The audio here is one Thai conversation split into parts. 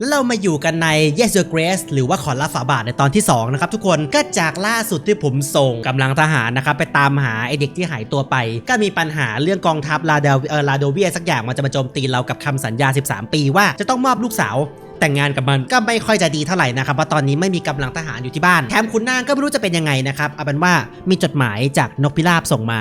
แล้วเรามาอยู่กันใน Yes Your Grace หรือว่าขอรับฝาบาทในตอนที่ 2 นะครับทุกคนก็จากล่าสุดที่ผมส่งกำลังทหารนะครับ ไปตามหาไอเด็กที่หายตัวไป ก็มีปัญหาเรื่องกองทัพลาเดลเออลาโดเวียสักอย่างมันจะมาโจมตีเรากับคำสัญญา 13 ปีว่าจะต้องมอบลูกสาวแต่งงานกับมันก็ไม่ค่อยจะดีเท่าไหร่นะครับเพราะตอนนี้ไม่มีกำลังทหารอยู่ที่บ้านแถมคุณนางก็ไม่รู้จะเป็นยังไงนะครับเอาเป็นว่ามีจดหมายจากนกพิราบส่งมา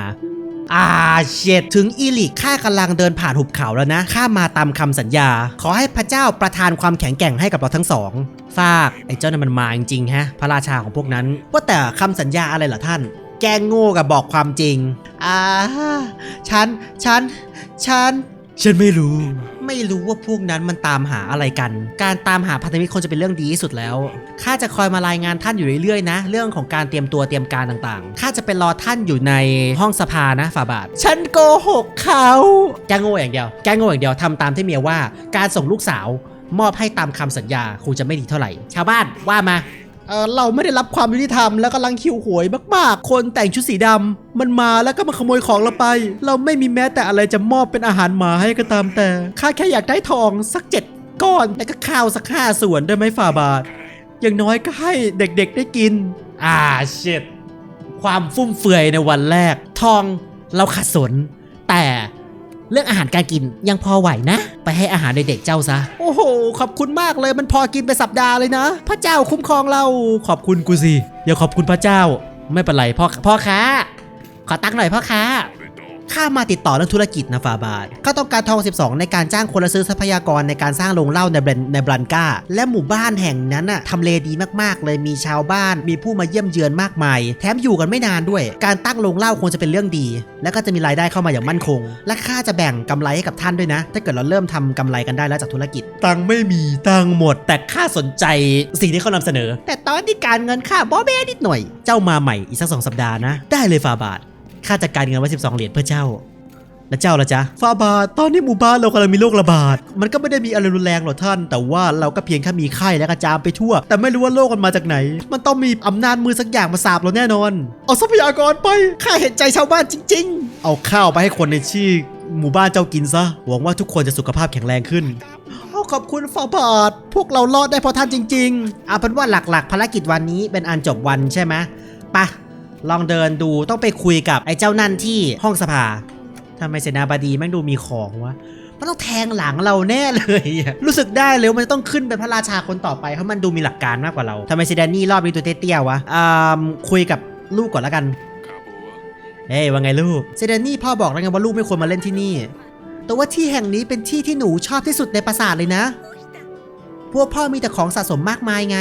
อ่าเช็ดถึงอีลิกข้ากำลังเดินผ่านหุบเขาแล้วนะ ข้ามาตามคำสัญญา ขอให้พระเจ้าประทานความแข็งแกร่งให้กับเราทั้งสองฟากไอ้เจ้านั่นมันมาจริงๆฮะ พระราชาของพวกนั้น ว่าแต่คำสัญญาอะไรเหรอท่าน แกงโง่กับบอกความจริง อ่า ฉัน ฉัน ฉัน ฉันไม่รู้ ไม่รู้ว่าพวกนั้นมันตามหาอะไรกัน การตามหาพันธมิตรคงจะเป็นเรื่องดีที่สุดแล้ว ข้าจะคอยมารายงานท่านอยู่เรื่อยๆนะ เรื่องของการเตรียมตัวเตรียมการต่างๆ ข้าจะไปรอท่านอยู่ในห้องสภานะฝ่าบาท ฉันโกหกเขาแกโง่อย่างเดียว แกโง่อย่างเดียวทำตามที่เมียว่า การส่งลูกสาว มอบให้ตามคำสัญญาคงจะไม่ดีเท่าไหร่ ชาวบ้านว่ามา เเราไม่ได้รับความยุติธรรมแล้วกำลังคิวหวยมากๆ คนแต่งชุดสีดำมันมาแล้วก็มาขโมยของเราไป เราไม่มีแม้แต่อะไรจะมอบเป็นอาหารหมาให้ก็ตามแต่ข้าแค่อยากได้ทองสักเจ็ดก้อนแล้วก็ข้าวสักห้าส่วนได้ไหมฝ่าบาท อย่างน้อยก็ให้เด็กๆได้กิน อ่าเช็ดความฟุ่มเฟือยในวันแรก ทองเราขัดสน แต่ เรื่องอาหารการกินยังพอไหวนะ ไปให้อาหารเด็กๆเจ้าซะ โอ้โห ขอบคุณมากเลยมันพอกินไปสัปดาห์เลยนะ พระเจ้าคุ้มครองเรา ขอบคุณกูสิอย่าขอบคุณพระเจ้า ไม่เป็นไรพ่อพ่อค้าขอตังค์หน่อยพ่อค้า ข้ามาติดต่อเรื่องธุรกิจนะฟาบาทเขาต้องการทอง 12 ในการจ้างคนละซื้อทรัพยากรในการสร้างโรงเหล้าในแบรนในบรันกาและหมู่บ้านแห่งนั้นน่ะทำเลดีมากๆ เลยมีชาวบ้าน มีผู้มาเยี่ยมเยือนมากมาย แถมอยู่กันไม่นานด้วย การตั้งโรงเหล้าคงจะเป็นเรื่องดี และก็จะมีรายได้เข้ามาอย่างมั่นคง และข้าจะแบ่งกำไรให้กับท่านด้วยนะ ถ้าเกิดเราเริ่มทำกำไรกันได้แล้วจากธุรกิจ ตังไม่มีตังหมด แต่ข้าสนใจสิ่งที่เขานำเสนอ แต่ตอนที่การเงินข้าบอแบนิดหน่อย เจ้ามาใหม่อีกสักสองสัปดาห์นะ ได้เลยฟาบาท ข้าจัดการเงินไว้12 เหรียญเพื่อเจ้า แล้วเจ้าล่ะจ๊ะฟาบาทตอนนี้หมู่บ้านเรากำลังมีโรคระบาด มันก็ไม่ได้มีอะไรรุนแรงหรอกท่าน แต่ว่าเราก็เพียงแค่มีไข้และกระจามไปทั่ว แต่ไม่รู้ว่าโรคมันมาจากไหน มันต้องมีอำนาจมือสักอย่างมาสาบเราแน่นอน เอาทรัพยากรไป ข้าเห็นใจชาวบ้านจริง ๆ เอาข้าวไปให้คนในชื่อหมู่บ้านเจ้ากินซะ หวังว่าทุกคนจะสุขภาพแข็งแรงขึ้นเอาขอบคุณฟาบาทพวกเรารอดได้เพราะท่านจริง ๆ เอาเป็นว่าหลักๆ ภารกิจวันนี้เป็นอันจบวันใช่ไหมไปะ ลองเดินดูต้องไปคุยกับไอ้เจ้านั่นที่ห้องสภาทำไมเสนาบดีแม่งดูมีของวะมันต้องแทงหลังเราแน่เลย รู้สึกได้เลยว่ามันต้องขึ้นเป็นพระราชาคนต่อไปเพราะมันดูมีหลักการมากกว่าเราทำไมเซดานี่รอบนี้ตัวเตี้ยวะอ่าคุยกับลูกก่อนแล้วกันเฮ้ยว่าไงลูกเซดานี่พ่อบอกแล้วไงว่าลูกไม่ควรมาเล่นที่นี่ แต่ว่าที่แห่งนี้เป็นที่ที่หนูชอบที่สุดในปราสาทเลยนะ พวกพ่อมีแต่ของสะสมมากมายไง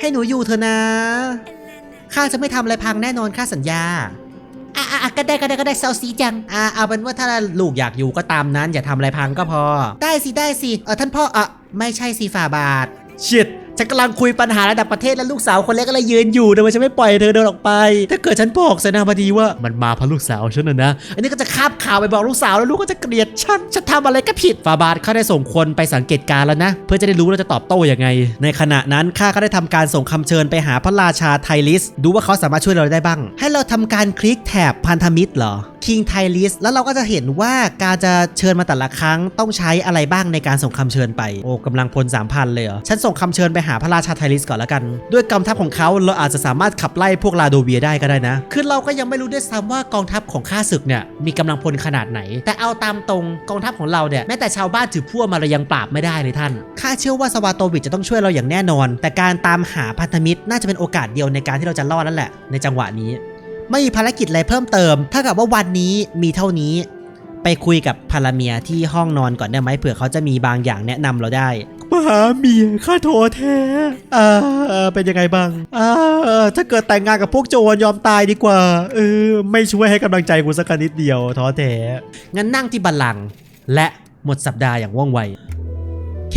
ให้หนูอยู่เถอะนะ ข้าจะไม่ทำอะไรพังแน่นอนข้าสัญญาอะอะอะก็ได้ก็ได้ก็ได้เซาซีจังอ่าเอาเป็นว่าถ้าลูกอยากอยู่ก็ตามนั้น อย่าทำอะไรพังก็พอ ได้สิได้สิเออท่านพ่ออะไม่ใช่สิฝ่าบาทชิด ฉันกำลังคุยปัญหาระดับประเทศแล้วลูกสาวคนเล็กก็เลยยืนอยู่ทำไมฉันไม่ปล่อยเธอเดินออกไป ถ้าเกิดฉันบอกเสนาบดีว่ามันมาเพราะลูกสาวฉันนะนะ อันนี้ก็จะคาบข่าวไปบอกลูกสาวแล้วลูกก็จะเกลียดฉัน ฉันทำอะไรก็ผิดฝ่าบาทเขาได้ส่งคนไปสังเกตการ์แล้วนะ เพื่อจะได้รู้ว่าเราจะตอบโต้ยังไง ในขณะนั้นข้าก็ได้ทำการส่งคำเชิญไปหาพระราชาไทลิส ดูว่าเขาสามารถช่วยเราได้บ้าง ให้เราทำการคลิกแถบพันธมิตรเหรอคิงไทลิสแล้วเราก็จะเห็นว่าการจะเชิญมาแต่ละครั้งต้องใช้อะไรบ้างในการส่งคำเชิญไป โอ้กำลังพล3,000เลยเหรอฉันส่งคำเชิญไปหาพระราชาไทลิสก่อนล้วกัน ด้วยกองทัพของเขาเราอาจจะสามารถขับไล่พวกลาโดเวียได้ก็ได้นะ คือเราก็ยังไม่รู้ด้วยซ้ำว่ากองทัพของข้าศึกเนี่ยมีกำลังพลขนาดไหน แต่เอาตามตรงกองทัพของเราเนี่ยแม้แต่ชาวบ้านถือพ่วมาเรายังปราบไม่ได้เลยท่านข้าเชื่อว่าสวาโตวิชจะต้องช่วยเราอย่างแน่นอน แต่การตามหาพันธมิตรน่าจะเป็นโอกาสเดียวในการที่เราจะรอดนั่นแหละ ในจังหวะนี้ ไม่มีภารกิจอะไรเพิ่มเติมถ้ากับว่าวันนี้มีเท่านี้ไปคุยกับพาราเมียที่ห้องนอนก่อนได้ไหมเผื่อเขาจะมีบางอย่างแนะนำเราได้ มาหาเมียข้าโทแท้อ่าเป็นยังไงบ้างอ่าถ้าเกิดแต่งงานกับพวกโจรยอมตายดีกว่า เออ ไม่ช่วยให้กำลังใจกูสักนิดเดียวท้อแท้งั้นนั่งที่บัลลังก์และหมดสัปดาห์อย่างว่องไวเค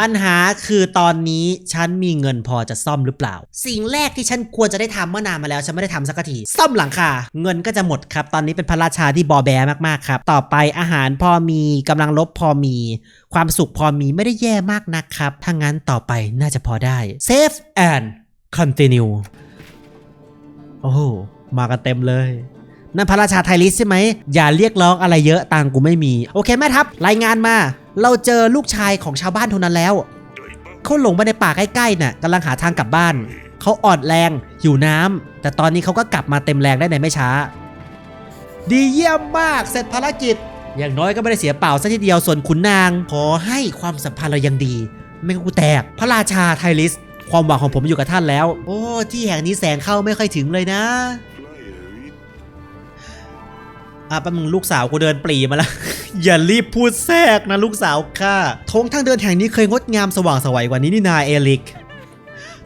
ปัญหาคือตอนนี้ฉันมีเงินพอจะซ่อมหรือเปล่า สิ่งแรกที่ฉันควรจะได้ทำเมื่อนานมาแล้ว ฉันไม่ได้ทำสักที ซ่อมหลังคา เงินก็จะหมดครับ ตอนนี้เป็นพระราชาที่บอแบมากๆครับ ต่อไปอาหารพอมีกำลังลบพอมี ความสุขพอมีไม่ได้แย่มากนักครับ ถ้างั้นต่อไปน่าจะพอได้ save and continue โอ้มากันเต็มเลยนั่นพระราชาไทลิสใช่ไหม อย่าเรียกร้องอะไรเยอะตังกูไม่มี โอเคแม่ทัพรายงานมา เราเจอลูกชายของชาวบ้านคนนั้นแล้ว เขาหลงไปในป่าใกล้ๆน่ะกำลังหาทางกลับบ้าน เขาอ่อนแรงหิวน้ำแต่ตอนนี้เขาก็กลับมาเต็มแรงได้ในไม่ช้า ดีเยี่ยมมากเสร็จภารกิจ อย่างน้อยก็ไม่ได้เสียเปล่าซะทีเดียวส่วนขุนนาง ขอให้ความสัมพันธ์เรายังดี ไม่กูแตก พระราชาไทลิส ความหวังของผมอยู่กับท่านแล้ว โอ้ที่แห่งนี้แสงเข้าไม่ค่อยถึงเลยนะอะแป๊บนึงลูกสาวกูเดินปรีมาแล้ว อย่ารีบพูดแทรกนะลูกสาวข้าทงทางเดินแห่งนี้เคยงดงามสว่างสวัยกว่านี้นี่นาเอลิก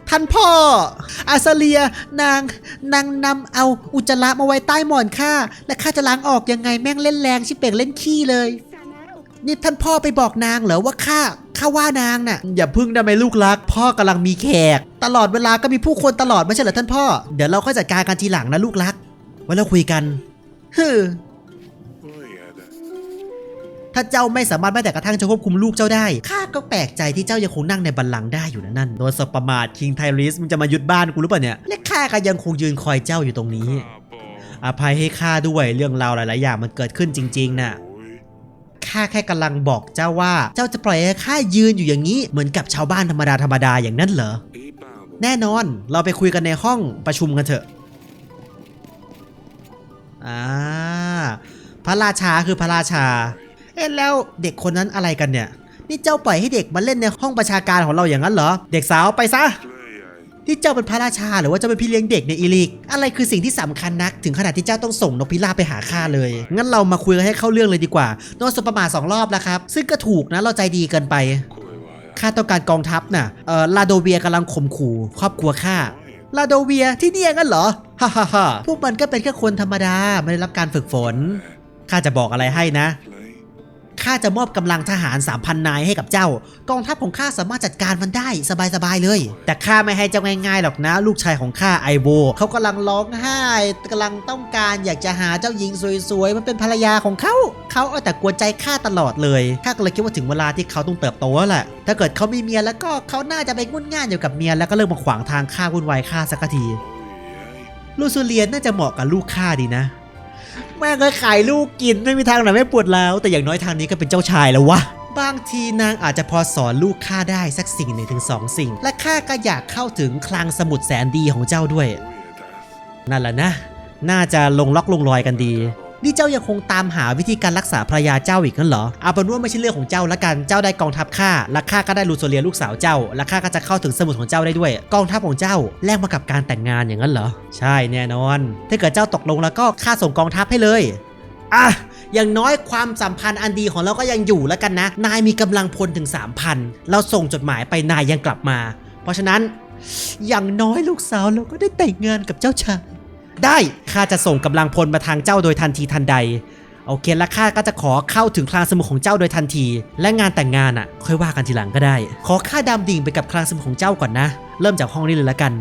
ท่านพ่อ อาซาเลีย นาง นางนำเอาอุจจาระมาไว้ใต้หมอนข้า และข้าจะล้างออกยังไงแม่งเล่นแรงชิเป่งเล่นขี้เลย นี่ท่านพ่อไปบอกนางเหรอว่าข้า ข้าว่านางน่ะ อย่าพึ่งได้ไหมลูกรัก พ่อกำลังมีแขก ตลอดเวลาก็มีผู้คนตลอดไม่ใช่เหรอท่านพ่อ เดี๋ยวเราค่อยจัดการกันทีหลังนะลูกรัก ไว้เราคุยกัน ฮึ ถ้าเจ้าไม่สามารถแม้แต่กระทั่งจะควบคุมลูกเจ้าได้ข้าก็แปลกใจที่เจ้ายังคงนั่งในบัลลังก์ได้อยู่นะนั่นโดนสบประมาทคิงไทริสมึงจะมายึดบ้านกูหรือเปล่าเนี่ยและข้าก็ยังคงยืนคอยเจ้าอยู่ตรงนี้ อภัยให้ข้าด้วยเรื่องราวหลาย ๆ อย่างมันเกิดขึ้นจริง ๆ น่ะข้าแค่กำลังบอกเจ้าว่าเจ้าจะปล่อยให้ข้ายืนอยู่อย่างนี้เหมือนกับชาวบ้านธรรมดาธรรมดาอย่างนั้นเหรอแน่นอนเราไปคุยกันในห้องประชุมกันเถอะอ่าพระราชาคือพระราชา อ๊ะแล้วเด็กคนนั้นอะไรกันเนี่ย นี่เจ้าปล่อยให้เด็กมาเล่นในห้องประชาการของเราอย่างนั้นเหรอ เด็กสาวไปซะที่เจ้าเป็นพระราชาหรือว่าเจ้าเป็นพี่เลี้ยงเด็กในอีลิก อะไรคือสิ่งที่สำคัญนัก ถึงขนาดที่เจ้าต้องส่งนกพิราบไปหาข้าเลย งั้นเรามาคุยกันให้เข้าเรื่องเลยดีกว่าโดนสบประมาสองรอบแล้วครับ ซึ่งก็ถูกนะเราใจดีเกินไปข้าต้องการกองทัพน่ะเออลาโดเวียกำลังข่มขู่ครอบครัวข้าลาโดเวียที่นี่งั้นเหรอฮ่าฮ่าฮ่าพวกมันก็เป็นแค่คนธรรมดาไม่ได้รับการฝึกฝนข้าจะบอกอะไรให้นะ ข้าจะมอบกำลังทหาร 3,000 นายให้กับเจ้า กองทัพของข้าสามารถจัดการมันได้สบายๆเลย แต่ข้าไม่ให้เจ้าง่ายๆหรอกนะ ลูกชายของข้าไอโวเขากำลังร้องไห้กำลังต้องการอยากจะหาเจ้าหญิงสวยๆมันเป็นภรรยาของเขา เขาเอาแต่กวนใจข้าตลอดเลยข้าก็เลยคิดว่าถึงเวลาที่เขาต้องเติบโตแล้วแหละถ้าเกิดเขามีเมียแล้วก็เขาน่าจะไปงุ่นง่านอยู่กับเมียแล้วก็เลิกมาขวางทางข้าวุ่นวายข้าสักทีลูซูเลียนน่าจะเหมาะกับลูกข้าดีนะ แม่งก็ขายลูกกินไม่มีทางไหนไม่ปวดแล้ว แต่อย่างน้อยทางนี้ก็เป็นเจ้าชายแล้ววะบางทีนางอาจจะพอสอนลูกข้าได้สักสิ่งหนึ่งถึงสองสิ่ง และข้าก็อยากเข้าถึงคลังสมุดแสนดีของเจ้าด้วย นั่นแหละนะ น่าจะลงล็อกลงรอยกันดี นี่เจ้ายังคงตามหาวิธีการรักษาภรรยาเจ้าอีกนั่นเหรอเอาเป็นว่าไม่ใช่เรื่องของเจ้าละกันเจ้าได้กองทัพข้าและข้าก็ได้ลูโซเลียลูกสาวเจ้า และข้าก็จะเข้าถึงสมุดของเจ้าได้ด้วย กองทัพของเจ้าแลกมากับการแต่งงานอย่างนั้นเหรอใช่แน่นอน ถ้าเกิดเจ้าตกลงแล้วก็ข้าส่งกองทัพให้เลยอะอย่างน้อยความสัมพันธ์อันดีของเราก็ยังอยู่แล้วกันนะ นายมีกำลังพลถึง 3,000 เราส่งจดหมายไปนายยังกลับมา เพราะฉะนั้น อย่างน้อยลูกสาวเราก็ได้แต่งงานกับเจ้าชาย ได้ข้าจะส่งกำลังพลมาทางเจ้าโดยทันทีทันใดโอเคแล้วข้าก็จะขอเข้าถึงคลังสมุดของเจ้าโดยทันที และงานแต่งงานอะ ค่อยว่ากันทีหลังก็ได้ ขอข้าดำดิ่งไปกับคลังสมุดของเจ้าก่อนนะ เริ่มจากห้องนี้เลยละกัน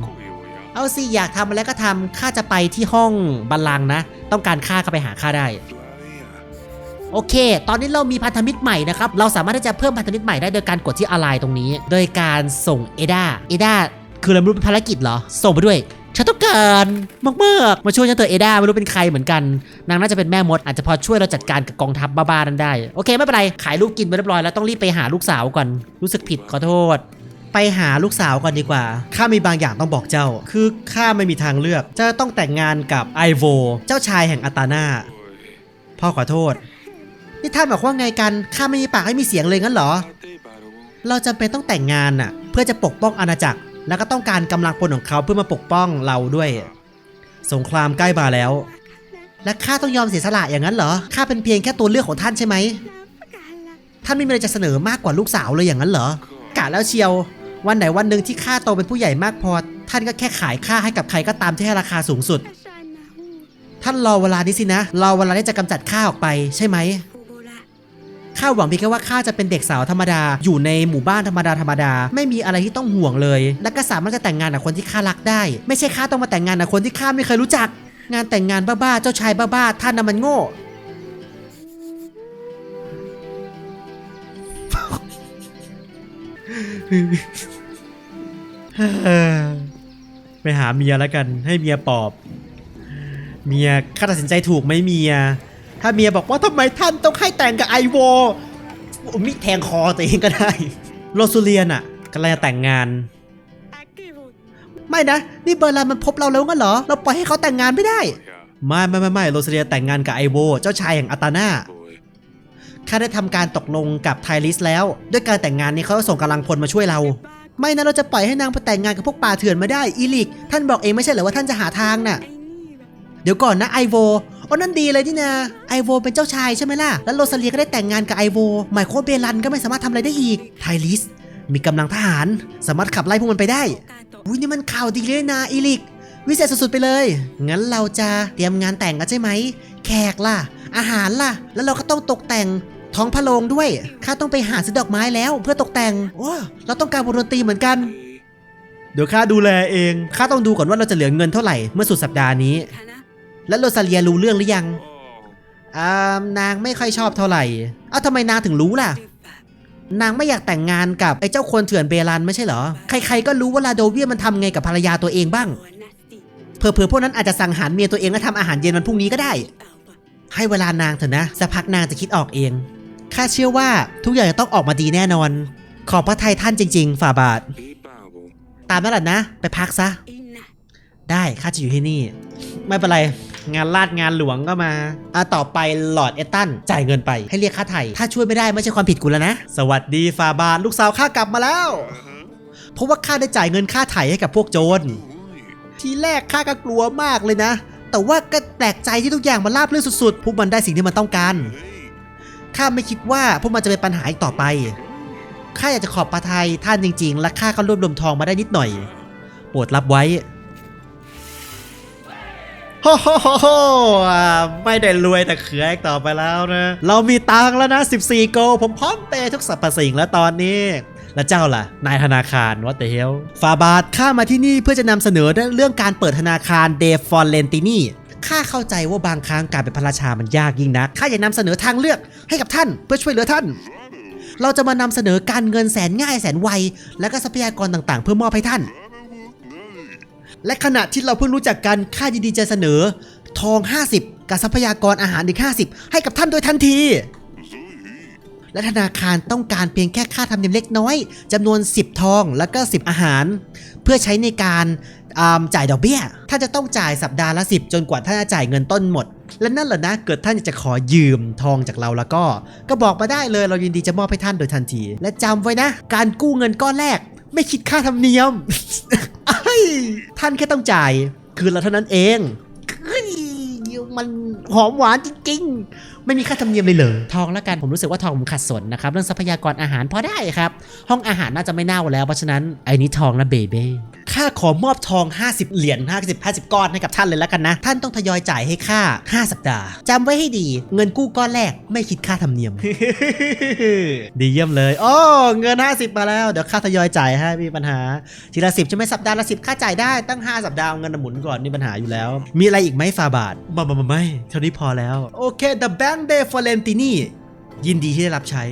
เอาสิอยากทำอะไรก็ทำข้าจะไปที่ห้องบัลลังก์นะ ต้องการข้าก็ไปหาข้าได้ โอเค ตอนนี้เรามีพันธมิตรใหม่นะครับ เราสามารถที่จะเพิ่มพันธมิตรใหม่ได้โดยการกดที่อะไรตรงนี้ โดยการส่งเอดาเอดาคือเราไม่รู้เป็นภารกิจเหรอ ส่งไปด้วย ฉันต้องการมากๆมาช่วยฉันเถอะเอดาไม่รู้เป็นใครเหมือนกัน นางน่าจะเป็นแม่มด อาจจะพอช่วยเราจัดการกับกองทัพบ้าๆนั้นได้ โอเคไม่เป็นไร ขายลูกกินไปเรียบร้อยแล้วต้องรีบไปหาลูกสาวก่อน รู้สึกผิดขอโทษ ไปหาลูกสาวก่อนดีกว่า ข้ามีบางอย่างต้องบอกเจ้า คือข้าไม่มีทางเลือกจะต้องแต่งงานกับไอโว เจ้าชายแห่งอัตานาพ่อขอโทษ นี่ท่านบอกว่าไงกัน ข้าไม่มีปากให้มีเสียงเลยงั้นเหรอ เราจำเป็นต้องแต่งงานน่ะ เพื่อจะปกป้องอาณาจักร แล้วก็ต้องการกำลังพลของเขาเพื่อมาปกป้องเราด้วย สงครามใกล้มาแล้ว และข้าต้องยอมเสียสละอย่างนั้นเหรอข้าเป็นเพียงแค่ตัวเลือกของท่านใช่ไหมท่านไม่มีอะไรจะเสนอมากกว่าลูกสาวเลยอย่างนั้นเหรอกะแล้วเชียว วันไหนวันหนึ่งที่ข้าโตเป็นผู้ใหญ่มากพอ ท่านก็แค่ขายข้าให้กับใครก็ตามที่ให้ราคาสูงสุด ท่านรอเวลานี้สินะรอเวลาที่จะกำจัดข้าออกไปใช่ไหม ข้าหวังเพียงแค่ว่าข้าจะเป็นเด็กสาวธรรมดา อยู่ในหมู่บ้านธรรมดาธรรมดา ไม่มีอะไรที่ต้องห่วงเลย และก็สามารถจะแต่งงานกับคนที่ข้ารักได้ ไม่ใช่ข้าต้องมาแต่งงานกับคนที่ข้าไม่เคยรู้จัก งานแต่งงานบ้าๆเจ้าชายบ้าๆท่านน่ะมันโง่ไปหาเมียแล้วกันให้เมียปอบ เมียข้าตัดสินใจถูกไหมเมีย ถ้าเมียบอกว่าทำไมท่านต้องให้แต่งกับไอโวมิแทงคอตัวเองก็ได้ โรซูเลียนอะกำลังจะแต่งงาน ไม่นะ นี่เบอร์ลันมันพบเราแล้วงั้นเหรอ เราปล่อยให้เขาแต่งงานไม่ได้ ไม่ไม่ไม่ไม่โรซูเลียแต่งงานกับไอโวเจ้าชายแห่งอาตาน่าข้าได้ทำการตกลงกับไทลิสแล้ว ด้วยการแต่งงานนี้เขาจะส่งกำลังพลมาช่วยเรา ไม่นะเราจะปล่อยให้นางไปแต่งงานกับพวกป่าเถื่อนไม่ได้อีลิก ท่านบอกเองไม่ใช่เหรอว่าท่านจะหาทางน่ะ เดี๋ยวก่อนนะไอโวอ๋อนั่นดีเลยที่นะไอโวเป็นเจ้าชายใช่ไหมล่ะ แล้วโรซาเลียก็ได้แต่งงานกับไอโวหมายความว่าเบลันก็ไม่สามารถทำอะไรได้อีก ไทลิส มีกำลังทหาร สามารถขับไล่พวกมันไปได้อุ้ยนี่มันข่าวดีเลยนะอีลิก วิเศษสุดๆไปเลย งั้นเราจะเตรียมงานแต่งกันใช่ไหม แขกล่ะ อาหารล่ะ แล้วเราก็ต้องตกแต่งท้องพระโรงด้วย ข้าต้องไปหาซื้อดอกไม้แล้วเพื่อตกแต่งโอ้เราต้องการวงดนตรีเหมือนกันเดี๋ยวข้าดูแลเอง ข้าต้องดูก่อนว่าเราจะเหลือเงินเท่าไหร่เมื่อสุดสัปดาห์นี้ แล้วโรซาเลียรู้เรื่องหรือยังอ่านางไม่ค่อยชอบเท่าไหร่เอ้าทำไมนางถึงรู้ล่ะ นางไม่อยากแต่งงานกับไอ้เจ้าคนเถื่อนเบรันไม่ใช่เหรอ ใครๆก็รู้ว่าลาโดเวียมันทำไงกับภรรยาตัวเองบ้าง เผื่อๆพวกนั้นอาจจะสั่งหารเมียตัวเองและทำอาหารเย็นวันพรุ่งนี้ก็ได้ ให้เวลานางเถอะนะสักพักนางจะคิดออกเอง ข้าเชื่อว่าทุกอย่างจะต้องออกมาดีแน่นอน ขอบพระทัยท่านจริง ๆ ฝ่าบาท ตามนั่นแหละนะ ไปพักซะ ได้ข้าจะอยู่ที่นี่ ไม่เป็นไร งานลาดงานหลวงก็มาอะต่อไปหลอดเอตตันจ่ายเงินไปให้เรียกค่าไถ่ถ้าช่วยไม่ได้ไม่ใช่ความผิดกูแล้วนะ สวัสดีฟาบาทลูกสาวข้ากลับมาแล้ว เพราะว่าข้าได้จ่ายเงินค่าไถ่ให้กับพวกโจร ทีแรกข้าก็กลัวมากเลยนะ แต่ว่าก็แปลกใจที่ทุกอย่างมันราบรื่นสุดๆ พวกมันได้สิ่งที่มันต้องการข้าไม่คิดว่าพวกมันจะเป็นปัญหาอีกต่อไปข้าอยากจะขอบพระทัยท่านจริง ๆ และข้าก็รวบรวมทองมาได้นิดหน่อยโปรดรับไว้ โฮ่โฮ่โฮ่โฮ่าไม่ได้รวยแต่เขืออีกต่อไปแล้วนะ เรามีตังแล้วนะ 14 โก ผมพร้อมเปย์ทุกสรรพสิ่งแล้วตอนนี้ แล้วเจ้าล่ะ นายธนาคารวัตเตเฮลฟาบาทข้ามาที่นี่เพื่อจะนำเสนอเรื่องการเปิดธนาคารเดฟอนเลนตินีข้าเข้าใจว่าบางครั้งการเป็นพระราชามันยากยิ่งนักข้าอยากนำเสนอทางเลือกให้กับท่านเพื่อช่วยเหลือท่าน เราจะมานำเสนอการเงินแสนง่ายแสนไวและก็ทรัพยากรต่างๆ เพื่อมอบให้ท่าน และขณะที่เราเพิ่งรู้จักกันข้ายินดีจะเสนอ ทอง 50 กับทรัพยากรอาหารอีก 50 ให้กับท่านโดยทันที และธนาคารต้องการเพียงแค่ค่าธรรมเนียมเล็กน้อยจำนวน 10 ทองแล้วก็ 10 อาหาร เพื่อใช้ในการจ่ายดอกเบี้ย ท่านจะต้องจ่ายสัปดาห์ละ 10 จนกว่าท่านจะจ่ายเงินต้นหมด และนั่นแหละนะเกิดท่านอยากจะขอยืมทองจากเราแล้วก็ ก็บอกมาได้เลยเรายินดีจะมอบให้ท่านโดยทันที และจำไว้นะ การกู้เงินก้อนแรก ไม่คิดค่าธรรมเนียมเอ้ท่านแค่ต้องจ่าย คืนละเท่านั้นเองมันหอมหวานจริงๆ ไม่มีค่าธรรมเนียมเลยเหรอทองแล้วกันผมรู้สึกว่าทองผมขัดสนนะครับ เรื่องทรัพยากรอาหารพอได้ครับ ห้องอาหารน่าจะไม่เน่าแล้วเพราะฉะนั้นไอ้นี้ทองนะเบเบ้ ข้าขอมอบทอง 50 เหรียญ50 50 ก้อนให้กับท่านเลยแล้วกันนะ ท่านต้องทยอยจ่ายให้ข้า5 สัปดาห์จำไว้ให้ดี เงินกู้ก้อนแรกไม่คิดค่าธรรมเนียม ดีเยี่ยมเลยโอ้เงิน 50 มาแล้ว เดี๋ยวข้าทยอยจ่ายให้ไม่มีปัญหา ทีละสิบใช่ไหมสัปดาห์ละสิบค่าจ่ายได้ตั้ง 5 สัปดาห์เงินหมุนก่อนนี่ปัญหาอยู่แล้ว มีอะไรอีกไหมฟาบาทมามามาไม่เท่านี้พอแล้วโอเค The Bank de Florentini ยินดีที่ได้รับใช้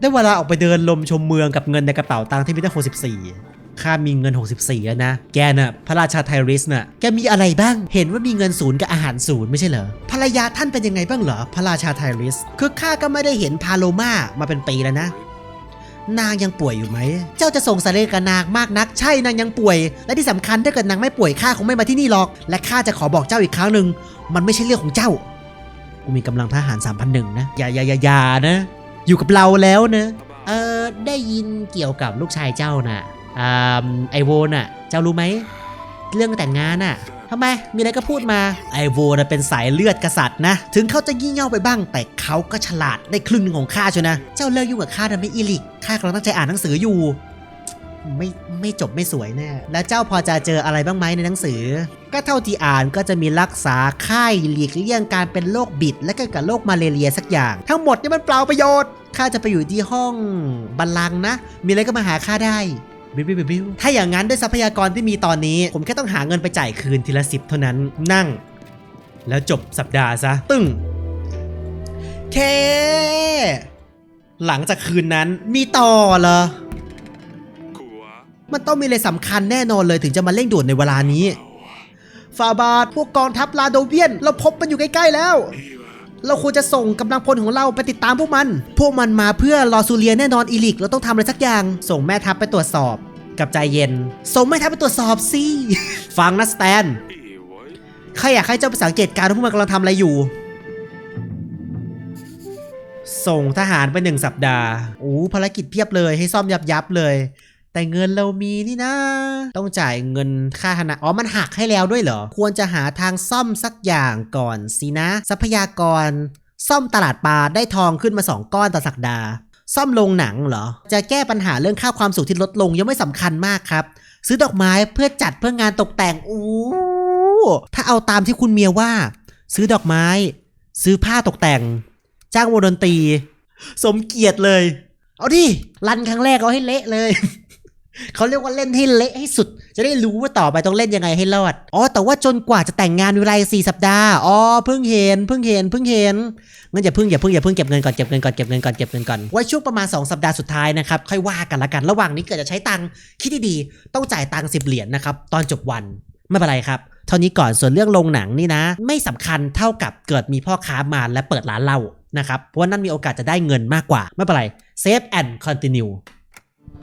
ได้เวลาออกไปเดินลมชมเมืองกับเงินในกระเป๋าตังค์ที่มีตั้ง64 ข้ามีเงิน 64 แล้วนะ แกน่ะพระราชาไทริสน่ะ แกมีอะไรบ้าง เห็นว่ามีเงินศูนย์กับอาหารศูนย์ไม่ใช่เหรอ ภรรยาท่านเป็นยังไงบ้างเหรอ พระราชาไทริส คือข้าก็ไม่ได้เห็นพาโลมามาเป็นปีแล้วนะ นางยังป่วยอยู่ไหม เจ้าจะส่งสารเลกับนางมากนัก ใช่นางยังป่วย และที่สำคัญถ้าเกิดนางไม่ป่วยข้าคงไม่มาที่นี่หรอก และข้าจะขอบอกเจ้าอีกครั้งหนึ่ง มันไม่ใช่เรื่องของเจ้า กูมีกำลังทหาร3,001นะ อย่าอย่าอย่าอย่านะ อยู่กับเราแล้วนะ เออได้ยินเกี่ยวกับลูกชายเจ้าน่ะอ่า ไอโวน่ะ เจ้ารู้ไหม เรื่องแต่งงานน่ะทำไม มีอะไรก็พูดมา ไอโวน่ะเป็นสายเลือดกษัตริย์นะ ถึงเขาจะยี่เง่าไปบ้าง แต่เขาก็ฉลาดได้ครึ่งหนึงของข้าชนะ เจ้าเลิกยุ่งกับข้าทำไมอีลิก ข้ากำลังตั้งใจอ่านหนังสืออยู่ ไม่ไม่จบไม่สวยแน่ แล้วเจ้าพอจะเจออะไรบ้างไหมในหนังสือ ก็เท่าที่อ่านก็จะมีรักษาไข้หลีกเลี่ยงการเป็นโรคบิด และก็กับโรคมาเลเรียสักอย่าง ทั้งหมดนี่มันเปล่าประโยชน์ ข้าจะไปอยู่ที่ห้องบัลลังก์นะ มีอะไรก็มาหาข้าได้ บิวบิวบิวบิวถ้าอย่างนั้นด้วยทรัพยากรที่มีตอนนี้ ผมแค่ต้องหาเงินไปจ่ายคืนทีละสิบเท่านั้นนั่ง แล้วจบสัปดาห์ซะ ตึ้งเคหลังจากคืนนั้นมีต่อเหรอมันต้องมีอะไรสำคัญแน่นอนเลยถึงจะมาเร่งด่วนในเวลานี้ฟาบาทพวกกองทัพลาโดเวียน เราพบมันอยู่ใกล้ ๆ แล้ว เราควรจะส่งกำลังพลของเราไปติดตามพวกมัน พวกมันมาเพื่อรอซูเลียแน่นอนอีลิก เราต้องทำอะไรสักอย่าง ส่งแม่ทัพไปตรวจสอบ กับใจเย็น ส่งแม่ทัพไปตรวจสอบสิ ฟังนะสแตน ใครอยากให้เจ้าไปสังเกตการณ์ว่าพวกมันกำลังทำอะไรอยู่ ส่งทหารไปหนึ่งสัปดาห์ โอ้ภารกิจเพียบเลย ให้ซ่อมยับยับเลย แต่เงินเรามีนี่นะ ต้องจ่ายเงินค่าธนาอ๋อมันหักให้แล้วด้วยเหรอ ควรจะหาทางซ่อมสักอย่างก่อนสินะ ทรัพยากร ซ่อมตลาดปลาได้ทองขึ้นมา 2 ก้อนต่อสัปดาห์ ซ่อมโรงหนังเหรอ จะแก้ปัญหาเรื่องค่าความสุขที่ลดลงยังไม่สำคัญมากครับ ซื้อดอกไม้เพื่อจัดเพื่องานตกแต่งโอ้ถ้าเอาตามที่คุณเมียว่า ซื้อดอกไม้ ซื้อผ้าตกแต่ง จ้างวงดนตรี สมเกียรติเลย เอาดิรันครั้งแรกเอาให้เละเลย เขาเรียกว่าเล่นให้เละให้สุด จะได้รู้ว่าต่อไปต้องเล่นยังไงให้รอด อ๋อ แต่ว่าจนกว่าจะแต่งงานเวลาสี่สัปดาห์ อ๋อ เพิ่งเห็น เพิ่งเห็น เพิ่งเห็น งั้นอย่าเพิ่งอย่าเพิ่งอย่าเพิ่งเก็บเงินก่อนเก็บเงินก่อนเก็บเงินก่อนเก็บเงินก่อน ไว้ช่วงประมาณ 2 สัปดาห์สุดท้ายนะครับ ค่อยว่ากันละกัน ระหว่างนี้เกิดจะใช้ตังค์คิดดีๆ ต้องจ่ายตังค์สิบเหรียญนะครับ ตอนจบวัน ไม่เป็นไรครับ เท่านี้ก่อน ส่วนเรื่องโรงหนังนี่นะ ไม่สำคัญเท่ากับเกิดมีพ่อค้ามาและเปิดร้านเหล้านะครับ เพราะว่านั่นมีโอกาสจะได้เงินมากกว่า ไม่เป็นไร save and continue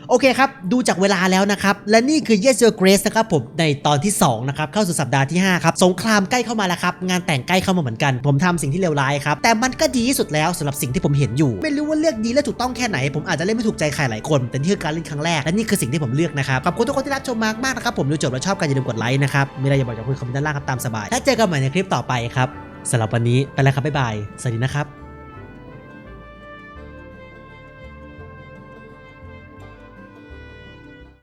โอเคครับ ดูจากเวลาแล้วนะครับ และนี่คือ Yes Your Grace นะครับผม ในตอนที่ 2 นะครับ เข้าสู่สัปดาห์ที่ 5 ครับ สงครามใกล้เข้ามาแล้วครับ งานแต่งใกล้เข้ามาเหมือนกัน ผมทำสิ่งที่เลวร้ายครับ แต่มันก็ดีที่สุดแล้วสำหรับสิ่งที่ผมเห็นอยู่ ไม่รู้ว่าเลือกดีและถูกต้องแค่ไหน ผมอาจจะเล่นไม่ถูกใจใครหลายคน แต่นี่คือการเล่นครั้งแรก และนี่คือสิ่งที่ผมเลือกนะครับ ขอบคุณทุกคนที่รับชมมากมากนะครับ ผมดูจบแล้วชอบกันอย่าลืมกดไลค์นะครับ มีอะไรอยากบอกจะคุยคอมเมนต์ด้านล่างครับตามสบายถ้าเจอกันใหม่ในคลิปต่อไปครับสำหรับวันนี้ไปแล้วครับบ๊ายบายสวัสดีนะครับ